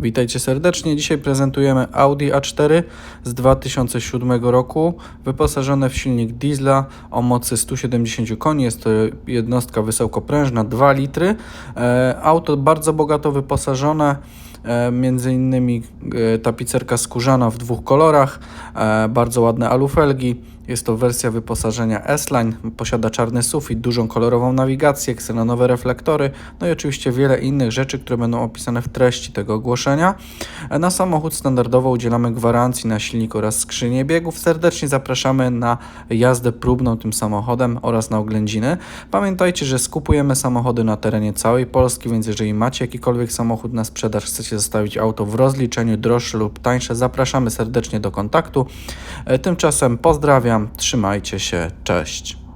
Witajcie serdecznie. Dzisiaj prezentujemy Audi A4 z 2007 roku, wyposażone w silnik diesla o mocy 170 koni. Jest to jednostka wysokoprężna 2 litry. E, Auto bardzo bogato wyposażone. E, Między innymi e, tapicerka skórzana w dwóch kolorach, bardzo ładne alufelgi. Jest to wersja wyposażenia S-Line, posiada czarny sufit, dużą kolorową nawigację, ksenonowe reflektory, no i oczywiście wiele innych rzeczy, które będą opisane w treści tego ogłoszenia. Na samochód standardowo udzielamy gwarancji na silnik oraz skrzynię biegów. Serdecznie zapraszamy na jazdę próbną tym samochodem oraz na oględziny. Pamiętajcie, że skupujemy samochody na terenie całej Polski, więc jeżeli macie jakikolwiek samochód na sprzedaż, chcecie zostawić auto w rozliczeniu droższe lub tańsze, zapraszamy serdecznie do kontaktu. E, Tymczasem pozdrawiam, trzymajcie się, cześć.